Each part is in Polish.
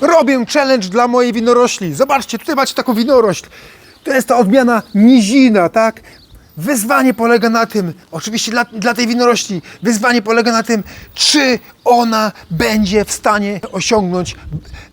robię challenge dla mojej winorośli. Zobaczcie, tutaj macie taką winorośl. To jest ta odmiana nizina, tak? Wyzwanie polega na tym, oczywiście dla, dla tej winorośli, wyzwanie polega na tym, czy ona będzie w stanie osiągnąć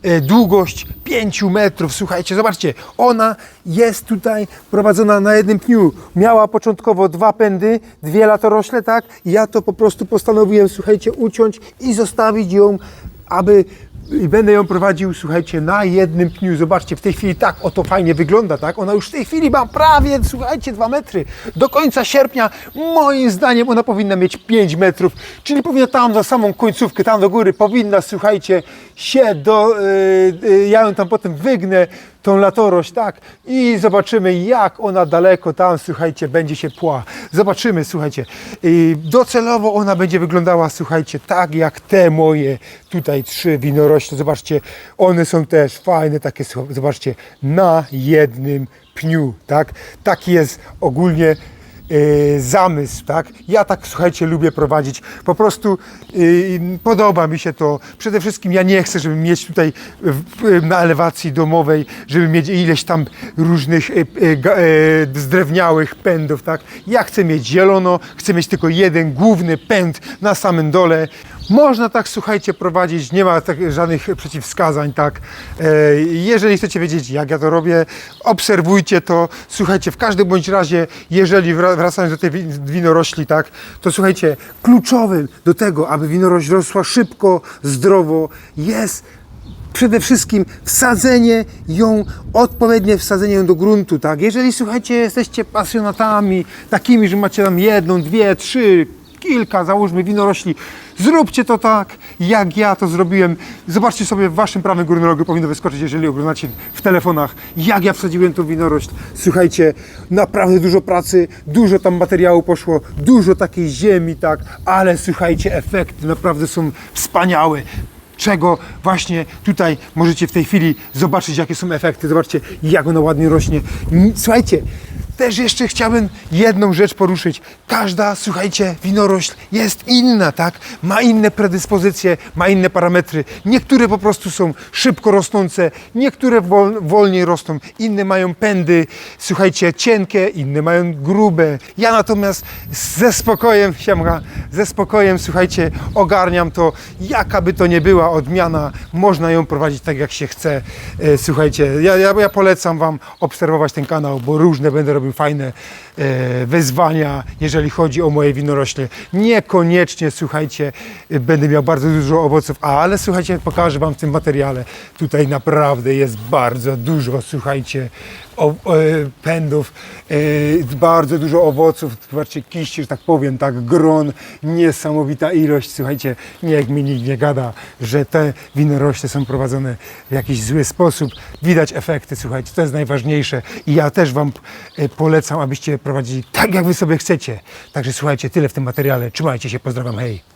e, długość 5 metrów. Słuchajcie, zobaczcie, ona jest tutaj prowadzona na jednym pniu. Miała początkowo dwa pędy, dwie latorośle, tak? Ja to po prostu postanowiłem, słuchajcie, uciąć i zostawić ją, aby i będę ją prowadził, słuchajcie, na jednym pniu. Zobaczcie, w tej chwili tak oto fajnie wygląda, tak? Ona już w tej chwili ma prawie, słuchajcie, 2 metry. Do końca sierpnia, moim zdaniem, ona powinna mieć 5 metrów, czyli powinna tam za samą końcówkę, tam do góry, powinna, słuchajcie, się do... Yy, yy, ja ją tam potem wygnę, tą latorość, tak? I zobaczymy, jak ona daleko tam, słuchajcie, będzie się pła. Zobaczymy, słuchajcie. I docelowo ona będzie wyglądała, słuchajcie, tak jak te moje tutaj trzy winorośle. Zobaczcie, one są też fajne, takie, zobaczcie, na jednym pniu, tak? Taki jest ogólnie e, zamysł, tak? Ja tak, słuchajcie, lubię prowadzić. Po prostu y, podoba mi się to. Przede wszystkim ja nie chcę, żeby mieć tutaj na elewacji domowej, żeby mieć ileś tam różnych y, y, ga- y, zdrewniałych pędów, tak? Ja chcę mieć zielono, chcę mieć tylko jeden główny pęd na samym dole. Można tak, słuchajcie, prowadzić, nie ma tak, żadnych przeciwwskazań, tak. E, Jeżeli chcecie wiedzieć, jak ja to robię, obserwujcie to. Słuchajcie, w każdym bądź razie, jeżeli wra- wracając do tej wi- winorośli, tak, to słuchajcie, kluczowym do tego, aby winorośl rosła szybko, zdrowo, jest przede wszystkim wsadzenie ją, odpowiednie wsadzenie ją do gruntu, tak? Jeżeli słuchajcie, jesteście pasjonatami takimi, że macie tam jedną, dwie, trzy, kilka, załóżmy, winorośli, zróbcie to tak, jak ja to zrobiłem. Zobaczcie sobie w waszym prawym górnym rogu, powinno wyskoczyć, jeżeli oglądacie w telefonach, jak ja wsadziłem tą winorośl. Słuchajcie, naprawdę dużo pracy, dużo tam materiału poszło, dużo takiej ziemi, tak, ale słuchajcie, efekty naprawdę są wspaniałe czego właśnie tutaj możecie w tej chwili zobaczyć, jakie są efekty. Zobaczcie, jak ona ładnie rośnie. Słuchajcie, też jeszcze chciałbym jedną rzecz poruszyć. Każda, słuchajcie, winorośl jest inna, tak? Ma inne predyspozycje, ma inne parametry. Niektóre po prostu są szybko rosnące, niektóre wol, wolniej rosną, inne mają pędy, słuchajcie, cienkie, inne mają grube. Ja natomiast ze spokojem, siemka, ze spokojem, słuchajcie, ogarniam to, jaka by to nie była odmiana, można ją prowadzić tak, jak się chce. E, Słuchajcie, ja, ja, ja polecam Wam obserwować ten kanał, bo różne będę robił fajne e, wyzwania, jeżeli chodzi o moje winorośle. Niekoniecznie, słuchajcie, e, będę miał bardzo dużo owoców, ale słuchajcie, pokażę Wam w tym materiale. Tutaj naprawdę jest bardzo dużo, słuchajcie, pędów, e, bardzo dużo owoców, zobaczcie, kiści, że tak powiem, tak, gron, niesamowita ilość, słuchajcie, niech mi nikt nie gada, że te winorośle są prowadzone w jakiś zły sposób, widać efekty, słuchajcie, to jest najważniejsze. I ja też Wam e, polecam, abyście prowadzili tak, jak Wy sobie chcecie, także słuchajcie, tyle w tym materiale, trzymajcie się, pozdrawiam, hej!